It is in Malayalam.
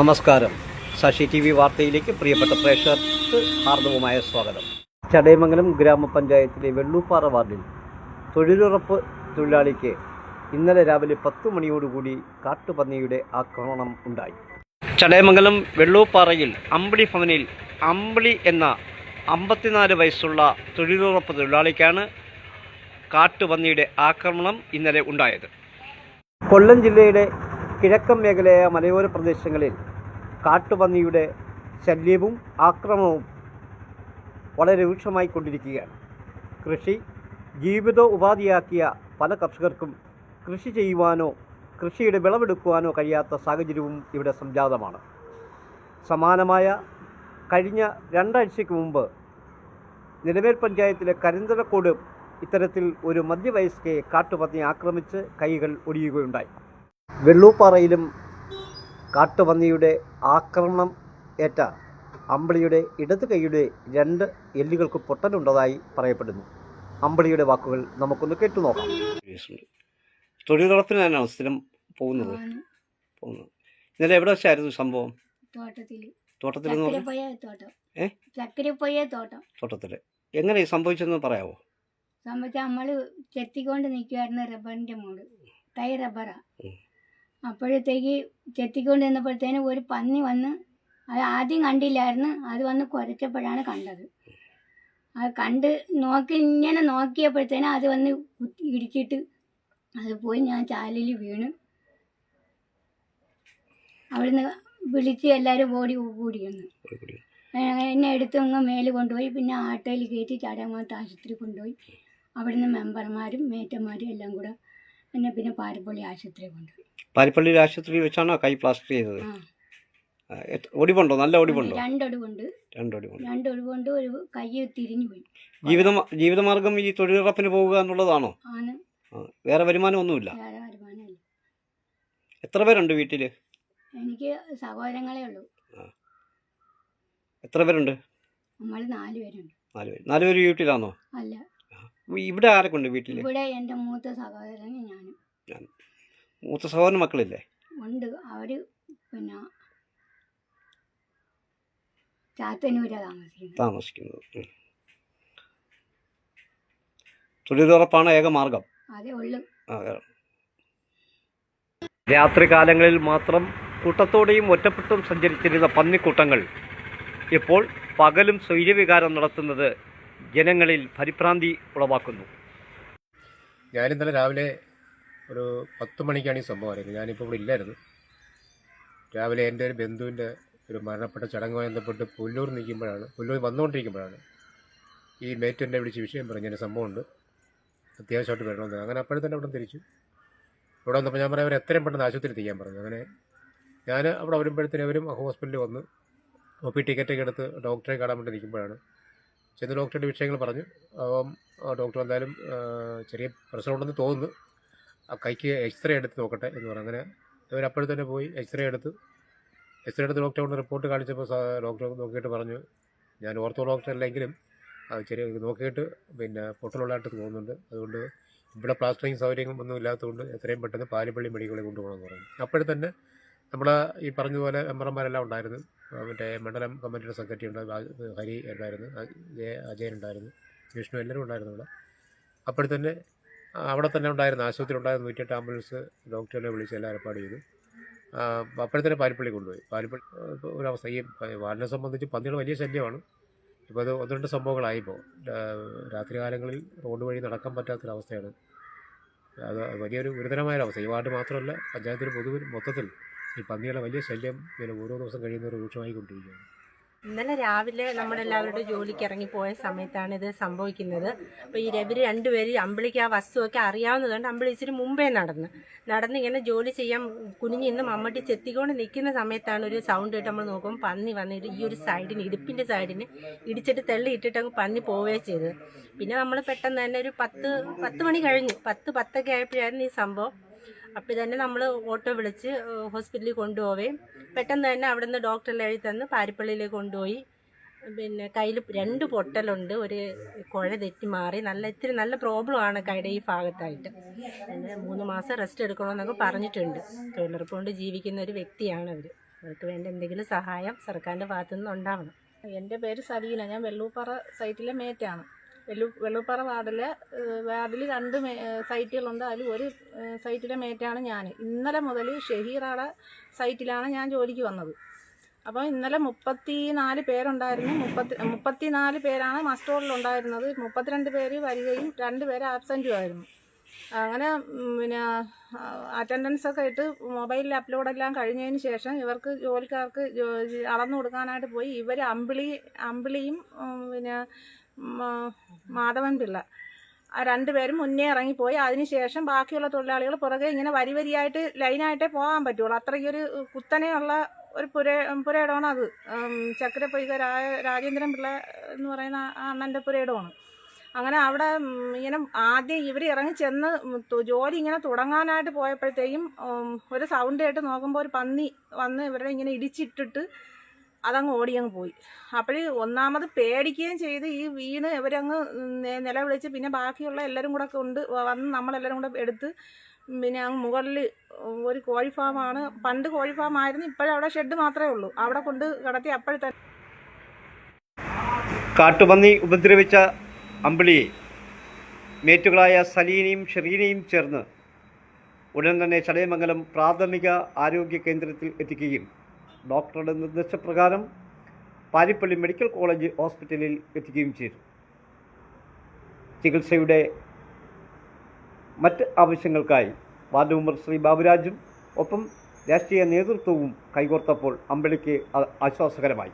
നമസ്കാരം. ശശി ടി വി വാർത്തയിലേക്ക് പ്രിയപ്പെട്ട പ്രേക്ഷകർക്ക് ഹാർദവുമായ സ്വാഗതം. ചടയമംഗലം ഗ്രാമപഞ്ചായത്തിലെ വെള്ളൂപ്പാറ വാർഡിൽ തൊഴിലുറപ്പ് തൊഴിലാളിക്ക് ഇന്നലെ രാവിലെ പത്ത് മണിയോടുകൂടി കാട്ടുപന്നിയുടെ ആക്രമണം ഉണ്ടായി. ചടയമംഗലം വെള്ളൂപ്പാറയിൽ അമ്പിളി ഭവനിൽ അമ്പിളി എന്ന അമ്പത്തിനാല് വയസ്സുള്ള തൊഴിലുറപ്പ് തൊഴിലാളിക്കാണ് കാട്ടുപന്നിയുടെ ആക്രമണം ഇന്നലെ ഉണ്ടായത്. കൊല്ലം ജില്ലയുടെ കിഴക്കൻ മേഖലയായ മലയോര പ്രദേശങ്ങളിൽ കാട്ടുപന്നിയുടെ ശല്യവും ആക്രമണവും വളരെ രൂക്ഷമായി കൊണ്ടിരിക്കുകയാണ്. കൃഷി ജീവിത ഉപാധിയാക്കിയ പല കർഷകർക്കും കൃഷി ചെയ്യുവാനോ കൃഷിയുടെ വിളവെടുക്കുവാനോ കഴിയാത്ത സാഹചര്യവും ഇവിടെ സംജാതമാണ്. സമാനമായ കഴിഞ്ഞ രണ്ടാഴ്ചയ്ക്ക് മുമ്പ് നിലമേൽ പഞ്ചായത്തിലെ കരിന്തലക്കോട് ഇത്തരത്തിൽ ഒരു മധ്യവയസ്കയെ കാട്ടുപന്നി ആക്രമിച്ച് കൈകൾ ഒടിയുകയുണ്ടായി. വെള്ളൂപ്പാറയിലും കാട്ടുപന്നിയുടെ ആക്രമണം ഏറ്റ അമ്പിളിയുടെ ഇടത് കൈയുടെ രണ്ട് എല്ലുകൾക്ക് പൊട്ടലുണ്ടതായി പറയപ്പെടുന്നു. അമ്പിളിയുടെ വാക്കുകൾ നമുക്കൊന്ന് കേട്ടു നോക്കാം. തൊഴിലുറപ്പിനാണോ സ്ഥിരം പോകുന്നത്? ഇന്നലെ എവിടെ വെച്ചായിരുന്നു സംഭവം? തോട്ടത്തിൽ തോട്ടത്തിൽ എങ്ങനെ സംഭവിച്ചെന്ന് പറയാമോ സംബന്ധിച്ച നമ്മൾ ചെത്തിക്കൊണ്ട് നിൽക്കുമായിരുന്നു റബ്ബറിന്റെ മോൾ. തൈ റബ്ബറാ. അപ്പോഴത്തേക്ക് ചെത്തിക്കൊണ്ട് നിന്നപ്പോഴത്തേന് ഒരു പന്നി വന്ന് അത് ആദ്യം കണ്ടില്ലായിരുന്നു. അത് വന്ന് കുരച്ചപ്പോഴാണ് കണ്ടത്. അത് കണ്ട് നോക്കി ഇങ്ങനെ നോക്കിയപ്പോഴത്തേനും അത് വന്ന് ഇടിച്ചിട്ട് അത് പോയി ഞാൻ ചാലിൽ വീണ്. അവിടുന്ന് വിളിച്ച് എല്ലാവരും ഓടി കൂടിയെന്ന് എന്നെ എടുത്ത് അങ്ങ് മേൽ കൊണ്ടുപോയി. പിന്നെ ആട്ടോയിൽ കയറ്റി ചാടാമത്ത് ആശുപത്രി കൊണ്ടുപോയി. അവിടുന്ന് മെമ്പർമാരും മേറ്റന്മാരും എല്ലാം കൂടെ എന്നെ പിന്നെ പാരപ്പള്ളി ആശുപത്രി കൊണ്ടുപോയി പാരിപ്പള്ളിയിൽ ആശുപത്രിയിൽ വെച്ചാണോ കൈ പ്ലാസ്റ്റർ ചെയ്തത്? ആ. ആ, എത്ര- ഒടിവുണ്ടോ? നല്ല ഒടിവുണ്ടോ? രണ്ടൊടിവുണ്ട്. രണ്ടൊടിവുണ്ട്. രണ്ടൊടിവുണ്ട്. ഒരു കൈ തിരിഞ്ഞു പോയി. ജീവിത ജീവിതമാർഗം ഈ തൊഴിലുറപ്പിന് പോവുക എന്നുള്ളതാണോ? ആണ്. ആ, വേറെ വരുമാനമൊന്നുമില്ല. വേറെ വരുമാനമില്ല. എത്ര പേരുണ്ട് വീട്ടിൽ എനിക്ക് സഹോദരങ്ങളെ ഉള്ളൂ. എത്ര പേരുണ്ട്? നമ്മൾ നാല് പേരുണ്ട്. നാല് പേര്. നാല് പേര് വീട്ടിലാണോ? അല്ല. ഇവിടെ ആരൊക്കെ ഉണ്ട് വീട്ടിൽ ഇവിടെ എന്റെ മൂത്ത സഹോദരനും ഞാനും. മൂത്ത സഹോദരൻ മക്കളില്ലേ? ഉണ്ട്. അവർ പിന്നെ ചാത്തന്നൂരാണ് താമസിക്കുന്നത്. താമസിക്കുന്നത്. തൊഴിലുറപ്പാണ് ഏക മാർഗം. അതേ ഉള്ളു. രാത്രികാലങ്ങളിൽ മാത്രം കൂട്ടത്തോടെയും ഒറ്റപ്പെട്ടും സഞ്ചരിച്ചിരുന്ന പന്നിക്കൂട്ടങ്ങൾ ഇപ്പോൾ പകലും സ്വൈര്യവികാരം നടത്തുന്നത് ജനങ്ങളിൽ പരിഭ്രാന്തി ഉളവാക്കുന്നു. ഞാനിന്നലെ രാവിലെ ഒരു പത്ത് മണിക്കാണ് ഈ സംഭവം അറിയുന്നത്. ഞാനിപ്പോൾ ഇവിടെ ഇല്ലായിരുന്നു. രാവിലെ എന്റെ ഒരു ബന്ധുവിന്റെ ഒരു മരണപ്പെട്ട ചടങ്ങുമായി ബന്ധപ്പെട്ട് പുല്ലൂർ നിൽക്കുമ്പോഴാണ് പുല്ലൂർ വന്നുകൊണ്ടിരിക്കുമ്പോഴാണ് ഈ മേറ്റ് എന്നെ വിളിച്ച് വിഷയം പറഞ്ഞു സംഭവമുണ്ട്. അത്യാവശ്യമായിട്ട് വരണമെന്ന്. അങ്ങനെ അപ്പോഴും തന്നെ അവിടെ തിരിച്ചു. ഇവിടെ വന്നപ്പോൾ ഞാൻ പറയാം അവർ എത്രയും പെട്ടെന്ന് ആശുപത്രി എത്തിക്കാൻ പറഞ്ഞു. അങ്ങനെ ഞാൻ അവിടെ വരുമ്പോഴത്തേനും അവരും ഹോസ്പിറ്റലിൽ വന്ന് ഒ പി ടിക്കറ്റൊക്കെ എടുത്ത് ഡോക്ടറെ കാണാൻ വേണ്ടി നിൽക്കുമ്പോഴാണ് ചെന്ന് ഡോക്ടറുടെ വിഷയങ്ങൾ പറഞ്ഞു. അപ്പം ഡോക്ടർ എന്തായാലും ചെറിയ പ്രശ്നമുണ്ടെന്ന് തോന്നുന്നു. ആ കൈക്ക് എക്സ്റേ എടുത്ത് നോക്കട്ടെ എന്ന് പറഞ്ഞു. അങ്ങനെ ഇവരപ്പോഴും തന്നെ പോയി എക്സ്റേ എടുത്ത്. എക്സ്റേ എടുത്ത് ഡോക്ടറെ കൊണ്ട് റിപ്പോർട്ട് കാണിച്ചപ്പോൾ ഡോക്ടർ നോക്കിയിട്ട് പറഞ്ഞു ഞാൻ ഓർത്തോ ആ, ചെറിയ നോക്കിയിട്ട് പിന്നെ പൊട്ടലുള്ളതായിട്ട് തോന്നുന്നുണ്ട്. അതുകൊണ്ട് ഇവിടെ പ്ലാസ്റ്ററിങ് സൗകര്യങ്ങളൊന്നും ഇല്ലാത്തതുകൊണ്ട് എത്രയും പെട്ടെന്ന് പാലിപ്പള്ളി മെഡിക്കലിൽ കൊണ്ടുപോകണമെന്ന് പറഞ്ഞു. അപ്പോഴും തന്നെ നമ്മൾ ഈ പറഞ്ഞതുപോലെ മെമ്പർമാരെല്ലാം ഉണ്ടായിരുന്നു. മറ്റേ മണ്ഡലം കമ്മിറ്റിയുടെ സെക്രട്ടറി ഉണ്ടായിരുന്നു ഹരി ഉണ്ടായിരുന്നു അജയൻ ഉണ്ടായിരുന്നു വിഷ്ണു എല്ലാവരും ഉണ്ടായിരുന്നു ഇവിടെ. അപ്പോൾ തന്നെ അവിടെ തന്നെ ഉണ്ടായിരുന്നു ആശുപത്രി ഉണ്ടായിരുന്ന നൂറ്റിയെട്ട് ആംബുലൻസ് ഡോക്ടറെ വിളിച്ച് എല്ലാം ഏർപ്പാട് ചെയ്തു. അപ്പോഴത്തേനെ പാരിപ്പള്ളി കൊണ്ടുപോയി. ഇപ്പൊ ഒരവസ്ഥ ഈ വാലിനെ സംബന്ധിച്ച് പന്നിയുടെ വലിയ ശല്യമാണ്. ഇപ്പോൾ അത് ഒന്ന് രണ്ട് സംഭവങ്ങളായിപ്പോൾ രാത്രി കാലങ്ങളിൽ റോഡ് വഴി നടക്കാൻ പറ്റാത്തൊരവസ്ഥയാണ്. അത് വലിയൊരു ഗുരുതരമായൊരവസ്ഥ. ഈ വാർഡ് മാത്രമല്ല പഞ്ചായത്തിൽ പൊതുവിൽ മൊത്തത്തിൽ ഈ പന്നിയുടെ വലിയ ശല്യം പിന്നെ ഓരോ ദിവസം കഴിയുന്നവർ രൂക്ഷമായിക്കൊണ്ടിരിക്കുകയാണ്. ഇന്നലെ രാവിലെ നമ്മളെല്ലാവരുടെ ജോലിക്ക് ഇറങ്ങി പോയ സമയത്താണ് ഇത് സംഭവിക്കുന്നത്. അപ്പോൾ ഈ രവി രണ്ടുപേര് അമ്പിളിക്ക് ആ വസ്തുവൊക്കെ അറിയാവുന്നതുകൊണ്ട് അമ്പിളി ഇച്ചിരി മുമ്പേ നടന്ന്. നടന്ന് ഇങ്ങനെ ജോലി ചെയ്യാൻ കുനിഞ്ഞ് ഇന്ന് മമ്മട്ടി ചെത്തിക്കൊണ്ട് നിൽക്കുന്ന സമയത്താണ് ഒരു സൗണ്ട് കേട്ട് നമ്മൾ നോക്കുമ്പോൾ പന്നി വന്നിട്ട് ഈ ഒരു സൈഡിന് ഇടുപ്പിന്റെ സൈഡിന് ഇടിച്ചിട്ട് തെള്ളി ഇട്ടിട്ട് അങ്ങ് പന്നി പോവുകയാണ് ചെയ്തത്. പിന്നെ നമ്മൾ പെട്ടെന്ന് തന്നെ ഒരു പത്ത് പത്ത് മണി കഴിഞ്ഞു. പത്ത് പത്തൊക്കെ ആയപ്പോഴായിരുന്നു ഈ സംഭവം. അപ്പോൾ തന്നെ നമ്മൾ ഓട്ടോ വിളിച്ച് ഹോസ്പിറ്റലിൽ കൊണ്ടുപോവുകയും പെട്ടെന്ന് തന്നെ അവിടുന്ന് ഡോക്ടറിൽ എഴുതി തന്ന് പാരിപ്പള്ളിയിലേക്ക് കൊണ്ടുപോയി. പിന്നെ കയ്യിൽ രണ്ട് പൊട്ടലുണ്ട്. ഒരു കുഴ തെറ്റി മാറി. നല്ല ഇത്തിരി നല്ല പ്രോബ്ലമാണ് കൈയുടെ ഈ ഭാഗത്തായിട്ട്. പിന്നെ മൂന്ന് മാസം റെസ്റ്റ് എടുക്കണമെന്നൊക്കെ പറഞ്ഞിട്ടുണ്ട്. തൊഴിലുറപ്പ് കൊണ്ട് ജീവിക്കുന്ന ഒരു വ്യക്തിയാണ് അവർ അവർക്ക് വേണ്ട എന്തെങ്കിലും സഹായം സർക്കാരിന്റെ ഭാഗത്തുനിന്ന് ഉണ്ടാവണം. എന്റെ പേര് സലീന. ഞാൻ വെള്ളൂപ്പാറ സൈറ്റിലെ മേറ്റാണ് വെള്ളൂ വെള്ളുപ്പാറ വാർഡിൽ വാർഡിൽ രണ്ട് സൈറ്റുകളുണ്ട്. അതിൽ ഒരു സൈറ്റിലെ മേറ്റാണ് ഞാൻ ഇന്നലെ മുതൽ ഷഹീറയുടെ സൈറ്റിലാണ് ഞാൻ ജോലിക്ക് വന്നത്. അപ്പോൾ ഇന്നലെ മുപ്പത്തി നാല് പേരുണ്ടായിരുന്നു. മുപ്പത്തി മുപ്പത്തി നാല് പേരാണ് മസ്റ്റോളിലുണ്ടായിരുന്നത് മുപ്പത്തിരണ്ട് പേര് വരികയും രണ്ട് പേര് ആബ്സെന്റും ആയിരുന്നു. അങ്ങനെ പിന്നെ അറ്റൻഡൻസ് ഒക്കെ ഇട്ട് മൊബൈലിൽ അപ്ലോഡെല്ലാം കഴിഞ്ഞതിന് ശേഷം ഇവർക്ക് ജോലിക്കാർക്ക് അളന്നു കൊടുക്കാനായിട്ട് പോയി. ഇവർ അമ്പിളി അമ്പിളിയും പിന്നെ മാധവൻ പിള്ള. ആ രണ്ടുപേരും മുന്നേ ഇറങ്ങിപ്പോയി. അതിനുശേഷം ബാക്കിയുള്ള തൊഴിലാളികൾ പുറകെ ഇങ്ങനെ വരി വരിയായിട്ട് ലൈനായിട്ടേ പോകാൻ പറ്റുള്ളൂ. അത്രയ്ക്കൊരു കുത്തനെയുള്ള ഒരു പുര പുരയിടമാണ് അത്. ചക്കരപ്പൊയ്ക രാ രാജേന്ദ്രൻ പിള്ള എന്ന് പറയുന്ന ആ അണ്ണന്റെ പുരയിടമാണ്. അങ്ങനെ അവിടെ ഇങ്ങനെ ആദ്യം ഇവർ ഇറങ്ങി ചെന്ന് ജോലി ഇങ്ങനെ തുടങ്ങാനായിട്ട് പോയപ്പോഴത്തേക്കും ഒരു സൗണ്ട് കേട്ട് നോക്കുമ്പോൾ ഒരു പന്നി വന്ന് ഇവരുടെ ഇങ്ങനെ ഇടിച്ചിട്ടിട്ട് അതങ്ങ് ഓടിയങ്ങ് പോയി. അപ്പോൾ ഒന്നാമത് പേടിക്കുകയും ചെയ്ത് ഈ വീണ് ഇവരങ്ങ് നിലവിളിച്ച് പിന്നെ ബാക്കിയുള്ള എല്ലാവരും കൂടെ കൊണ്ട് വന്ന് നമ്മളെല്ലാവരും കൂടെ എടുത്ത് പിന്നെ അങ്ങ് മുകളിൽ ഒരു കോഴി ഫാമാണ് പണ്ട് കോഴി ഫാം ആയിരുന്നു ഇപ്പോഴവിടെ ഷെഡ് മാത്രമേ ഉള്ളൂ. അവിടെ കൊണ്ട് കിടത്തി അപ്പോഴത്തെ കാട്ടുപന്നി ഉപദ്രവിച്ച അമ്പിളിയെ മേറ്റുകളായ സലീനയും ഷെറീനയും ചേർന്ന് ഉടൻ തന്നെ ചടയമംഗലം പ്രാഥമിക ആരോഗ്യ കേന്ദ്രത്തിൽ എത്തിക്കുകയും ഡോക്ടറുടെ നിർദ്ദേശപ്രകാരം പാരിപ്പള്ളി മെഡിക്കൽ കോളേജ് ഹോസ്പിറ്റലിൽ എത്തിക്കുകയും ചെയ്തു. ചികിത്സയുടെ മറ്റ് ആവശ്യങ്ങൾക്കായി വാർഡ് മെമ്പർ ശ്രീ ബാബുരാജും ഒപ്പം രാഷ്ട്രീയ നേതൃത്വവും കൈകോർത്തപ്പോൾ അമ്പിളിക്ക് ആശ്വാസകരമായി.